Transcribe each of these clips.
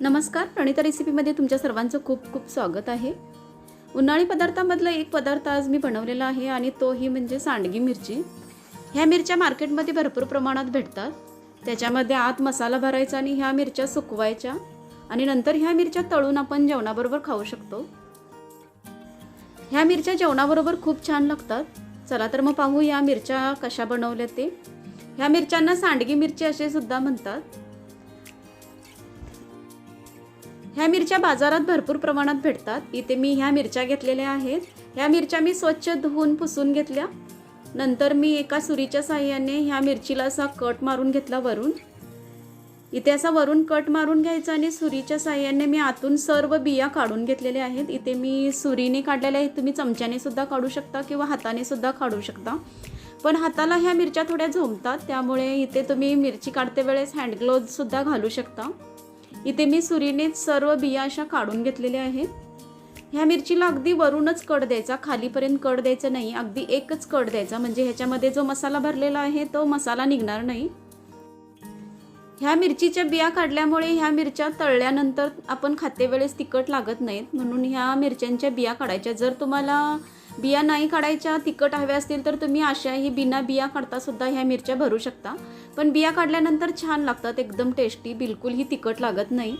नमस्कार प्रणिता रेसिपीमध्ये तुमच्या सर्वांचं खूप खूप स्वागत आहे. उन्हाळी पदार्थामधला एक पदार्थ आज मी बनवलेला आहे आणि तोही म्हणजे सांडगी मिरची. ह्या मिरच्या मार्केटमध्ये भरपूर प्रमाणात भेटतात. त्याच्यामध्ये आत मसाला भरायचा आणि ह्या मिरच्या सुकवायच्या आणि नंतर ह्या मिरच्या तळून आपण जेवणाबरोबर खाऊ शकतो. ह्या मिरच्या जेवणाबरोबर खूप छान लागतात. चला तर मग पाहू या मिरच्या कशा बनवल्या ते. ह्या मिरच्यांना सांडगी मिरची असे सुद्धा म्हणतात. ह्या मिरच्या बाजारात भरपूर प्रमाणात भेटतात. इथे मी ह्या मिरच्या घेतलेल्या आहेत. ह्या मिरच्या मी स्वच्छ धुवून पुसून घेतल्या. नंतर मी एका सुरीच्या साह्याने ह्या मिरचीला असा कट मारून घेतला वरून. इथे असा वरून कट मारून घ्यायचा आणि सुरीच्या साह्याने मी आतून सर्व बिया काढून घेतलेल्या आहेत. इथे मी सुरीने काढलेल्या आहेत. तुम्ही चमच्याने सुद्धा काढू शकता किंवा हाताने सुद्धा काढू शकता. पण हाताला ह्या मिरच्या थोड्या झोमतात त्यामुळे इथे तुम्ही मिरची काढते वेळेस हँडग्लोव्हसुद्धा घालू शकता. इथे मी सुरीनेच सर्व बिया अशा काढून घेतलेल्या आहेत. ह्या मिरचीला अगदी वरूनच कड द्यायचा खालीपर्यंत कड द्यायचं नाही अगदी एकच कड द्यायचा. म्हणजे ह्याच्यामध्ये जो मसाला भरलेला आहे तो मसाला निघणार नाही. ह्या मिरचीच्या बिया काढल्यामुळे ह्या मिरच्या तळल्यानंतर आपण खाते वेळेस तिखट लागत नाहीत. म्हणून ह्या मिरच्यांच्या बिया काढायच्या. जर तुम्हाला बिया नाही काढायच्या तिखट हव्या असतील तर तुम्ही अशाही बिना बिया काढता सुद्धा ह्या मिरच्या भरू शकता. पण बिया काढल्यानंतर छान लागतात एकदम टेस्टी बिलकुलही तिखट लागत नाही.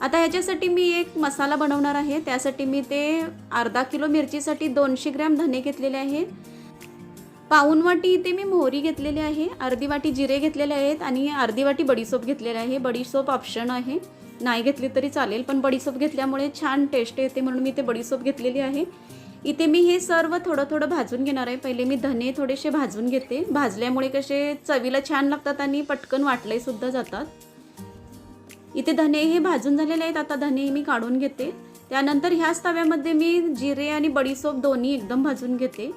आता ह्याच्यासाठी मी एक मसाला बनवणार आहे त्यासाठी मी ते अर्धा किलो मिरचीसाठी दोनशे ग्रॅम धने घेतलेले आहे. पाऊन वाटी इथे मी मोहरी घेतलेली आहे अर्धी वाटी जिरे घेतलेले आहेत आणि अर्धी वाटी बडीसोप घेतलेले आहे. बडीसोप ऑप्शन आहे. नाही घेतली तरी चालेल पण बडीसोप घेतल्यामुळे छान टेस्ट येते म्हणून मी ते बडीसोप घेतलेली आहे. इथे मी हे सर्व थोडं थोडं भाजून घेणार आहे. पहिले मी धने थोडेसे भाजून घेते. भाजल्यामुळे कसे चवीला छान लागतात आणि पटकन वाटले सुद्धा जातात. इथे धने हे भाजून झालेले आहेत. आता धने मी काढून घेते. त्यानंतर ह्याच तव्यामध्ये मी जिरे आणि बडीसोप दोन्ही एकदम भाजून घेते.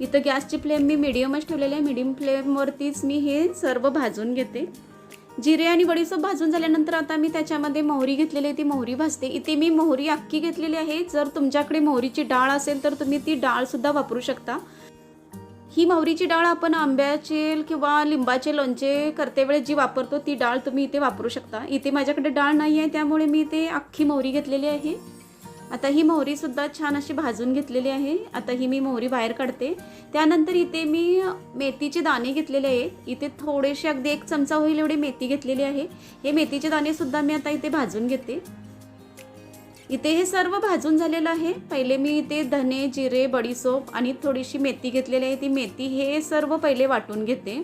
इथं गॅसची फ्लेम मी मिडियमच ठेवलेली आहे. मिडियम फ्लेमवरतीच मी हे सर्व भाजून घेते. जिरे आणि वडीसोप भाजून झाल्यानंतर आता मी त्याच्यामध्ये मोहरी घेतलेली आहे ती मोहरी भाजते. इथे मी मोहरी अख्खी घेतलेली आहे. जर तुमच्याकडे मोहरीची डाळ असेल तर तुम्ही ती डाळसुद्धा वापरू शकता. ही मोहरीची डाळ आपण आंब्याचे किंवा लिंबाचे लोणचे करते वेळेस जी वापरतो ती डाळ तुम्ही इथे वापरू शकता. इथे माझ्याकडे डाळ नाही आहे त्यामुळे मी इथे अख्खी मोहरी घेतलेली आहे. आता ही मोहरीसुद्धा छान अशी भाजून घेतलेली आहे. आता ही मी मोहरी बाहेर काढते. त्यानंतर इथे मी मेथीचे दाणे घेतलेले आहेत. इथे थोडेसे अगदी एक चमचा होईल एवढी मेथी घेतलेली आहे. हे मेथीचे दाणेसुद्धा मी आता इथे भाजून घेते. इथे हे सर्व भाजून झालेलं आहे. पहिले मी इथे धने जिरे बडीसोप आणि थोडीशी मेथी घेतलेली आहे. ती मेथी हे सर्व पहिले वाटून घेते.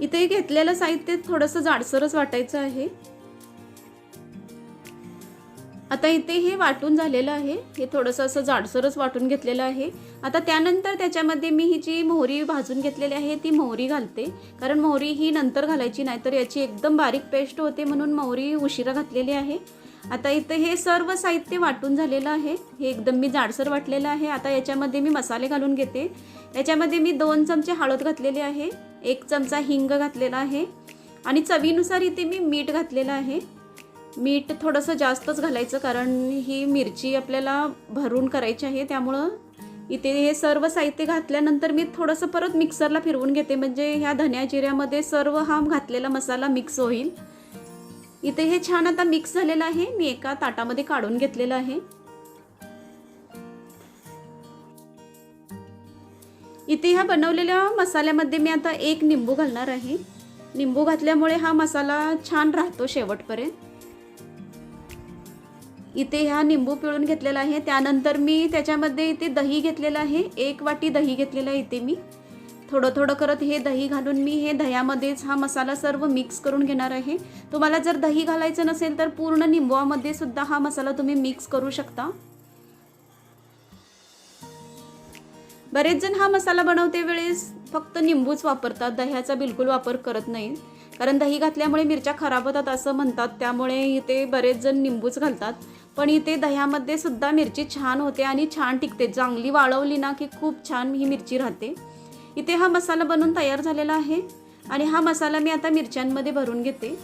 इथे घेतलेलं साहित्य थोडंसं जाडसरच वाटायचं आहे. आता इथे हे वाटून झालेलं आहे. हे थोडंसं असं जाडसरच वाटून घेतलेलं आहे. आता त्यानंतर त्याच्यामध्ये मी ही जी मोहरी भाजून घेतलेली आहे. ती मोहरी घालते. कारण मोहरी ही नंतर घालायची नाही तर याची एकदम बारीक पेस्ट होते म्हणून मोहरी उशिरा घातलेली आहे. आता इथं हे सर्व साहित्य वाटून झालेलं आहे. हे एकदम मी जाडसर वाटलेलं आहे. आता याच्यामध्ये मी मसाले घालून घेते. याच्यामध्ये मी दोन चमचे हळद घातलेली आहे. एक चमचा हिंग घातलेला आहे. आणि चवीनुसार इथे मी मीठ घातलेलं आहे. मीठ थोडंसं जास्तच घालायचं कारण ही मिरची आपल्याला भरून करायची आहे त्यामुळं इथे हे सर्व साहित्य घातल्यानंतर मी थोडंसं परत मिक्सरला फिरवून घेते. म्हणजे ह्या धन्या जिऱ्यामध्ये सर्व हा घातलेला मसाला मिक्स होईल. इथे हे छान आता मिक्स झालेलं आहे. मी एका ताटामध्ये काढून घेतलेलं आहे. इथे ह्या बनवलेल्या मसाल्यामध्ये मी आता एक निंबू घालणार आहे. निंबू घातल्यामुळे हा मसाला छान राहतो शेवटपर्यंत. इथे ह्या निंबू पिळून घेतलेला आहे. त्यानंतर मी त्याच्यामध्ये इथे दही घेतलेलं आहे. एक वाटी दही घेतलेलं आहे इथे मी. थोडं थोडं करत हे दही घालून मी हे दह्यामध्येच हा मसाला सर्व मिक्स करून घेणार आहे. तुम्हाला जर दही घालायचं नसेल तर पूर्ण निंबवामध्ये सुद्धा हा मसाला तुम्ही मिक्स करू शकता. बरेच जण हा मसाला बनवते वेळेस फक्त निंबूच वापरतात. दह्याचा बिलकुल वापर करत नाही कारण दही घातल्यामुळे मिरच्या खराब होतात असं म्हणतात. त्यामुळे इथे बरेच जण निंबूच घालतात. पण इथे दह्यामध्ये सुद्धा मिरची छान होते आणि छान टिकते. चांगली वाळवली ना की खूप छान ही मिरची राहते. इथे हा मसाला बनवून तयार झालेला आहे. आणि हा मसाला मी आता मिरच्यांमध्ये भरून घेते.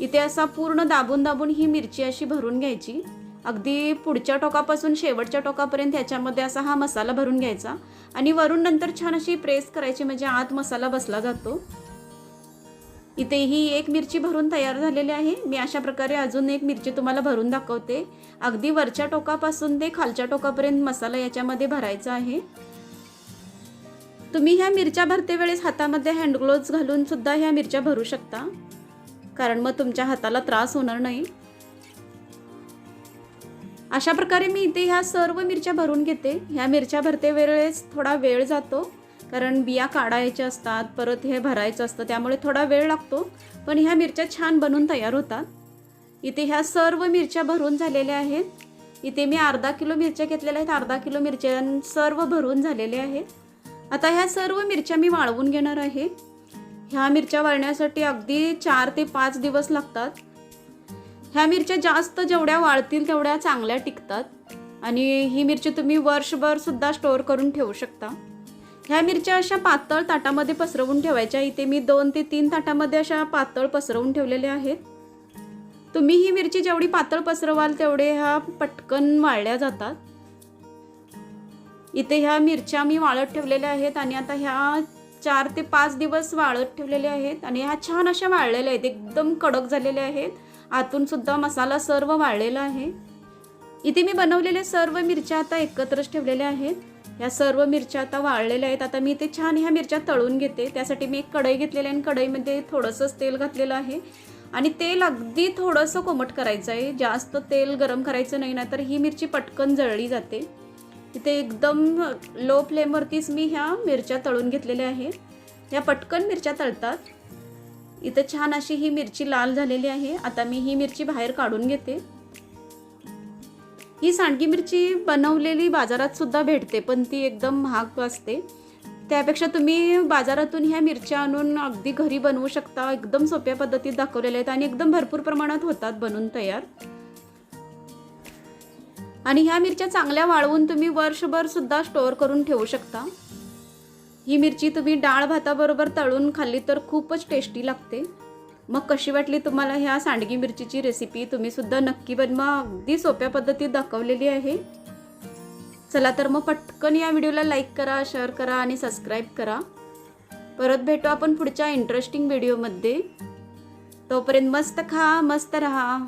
इथे असा पूर्ण दाबून दाबून ही मिरची अशी भरून घ्यायची. अगदी पुढच्या टोकापासून शेवटच्या टोकापर्यंत ह्याच्यामध्ये असा हा मसाला भरून घ्यायचा. आणि वरून नंतर छान अशी प्रेस करायची. म्हणजे आत मसाला बसला जातो. इथे ही एक मिरची भरून तयार झालेली आहे. मी अशा प्रकारे अजून एक मिरची तुम्हाला भरून दाखवते. अगदी वरच्या टोकापासून ते खालच्या टोकापर्यंत मसाला याच्यामध्ये भरायचा आहे. तुम्ही ह्या मिरच्या भरते वेळेस हातामध्ये हँडग्लोव्ज घालून सुद्धा ह्या मिरच्या भरू शकता. कारण मग तुमच्या हाताला त्रास होणार नाही. अशा प्रकारे मी इथे ह्या सर्व मिरच्या भरून घेते. ह्या मिरच्या भरते वेळेस थोडा वेळ जातो. कारण बिया काढायच्या असतात परत हे भरायचं असतं त्यामुळे थोडा वेळ लागतो. पण ह्या मिरच्या छान बनून तयार होतात. इथे ह्या सर्व मिरच्या भरून झालेल्या आहेत. इथे मी अर्धा किलो मिरच्या घेतलेल्या आहेत अर्धा किलो मिरच्या सर्व भरून झालेल्या आहेत. आता ह्या सर्व मिरच्या मी वाळवून घेणार आहे. ह्या मिरच्या वाळण्यासाठी अगदी चार ते पाच दिवस लागतात. ह्या मिरच्या जास्त जेवढ्या वाळतील तेवढ्या चांगल्या टिकतात. आणि ही मिरची तुम्ही वर्षभर सुद्धा स्टोअर करून ठेवू शकता. ह्या मिरच्या अशा पातळ ताटामध्ये पसरवून ठेवायच्या. इथे मी दोन ते तीन ताटामध्ये अशा पातळ पसरवून ठेवलेल्या आहेत. तुम्ही ही मिरची जेवढी पातळ पसरवाल तेवढे ह्या पटकन वाळल्या जातात. इथे ह्या मिरच्या मी वाळत ठेवलेल्या आहेत आणि आता ह्या चार ते पाच दिवस वाळत ठेवलेल्या आहेत आणि ह्या छान अशा वाळलेल्या आहेत. एकदम कडक झालेल्या आहेत. आतून सुद्धा मसाला सर्व वाळलेला आहे. इथे मी बनवलेल्या सर्व मिरच्या आता एकत्रच ठेवलेल्या आहेत. ह्या सर्व मिरच्या आता वाळलेल्या आहेत. आता मी ते छान ह्या मिरच्या तळून घेते. त्यासाठी मी एक कढई घेतलेली आहे आणि कढईमध्ये थोडंसंच तेल घातलेलं आहे. आणि तेल अगदी थोडंसं कोमट करायचं आहे. जास्त तेल गरम करायचं नाही ना तर ही मिरची पटकन जळली जाते. इथे एकदम लो फ्लेमवरतीच मी ह्या मिरच्या तळून घेतलेल्या आहेत. ह्या पटकन मिरच्या तळतात. इथं छान अशी ही मिरची लाल झालेली आहे. आता मी ही मिरची बाहेर काढून घेते. ही सांडगी मिरची बनवलेली बाजारात सुद्धा भेटते पण ती एकदम महाग असते. त्यापेक्षा तुम्ही बाजारातून ह्या मिरच्या आणून अगदी घरी बनवू शकता. एकदम सोप्या पद्धतीत दाखवलेल्या आहेत आणि एकदम भरपूर प्रमाणात होतात बनून तयार. आणि ह्या मिरच्या चांगल्या वाळवून तुम्ही वर्षभर सुद्धा स्टोअर करून ठेवू शकता. ही मिरची तुम्ही डाळ भाताबरोबर तळून खाल्ली तर खूपच टेस्टी लागते. मग कशी वाटली तुम्हाला ह्या सांडगी मिरचीची रेसिपी तुम्हीसुद्धा नक्की बनवा अगदी सोप्या पद्धतीत दाखवलेली आहे. चला तर मग पटकन या व्हिडिओला लाईक करा शेअर करा आणि सबस्क्राईब करा. परत भेटू आपण पुढच्या इंटरेस्टिंग व्हिडिओमध्ये तोपर्यंत मस्त खा मस्त रहा.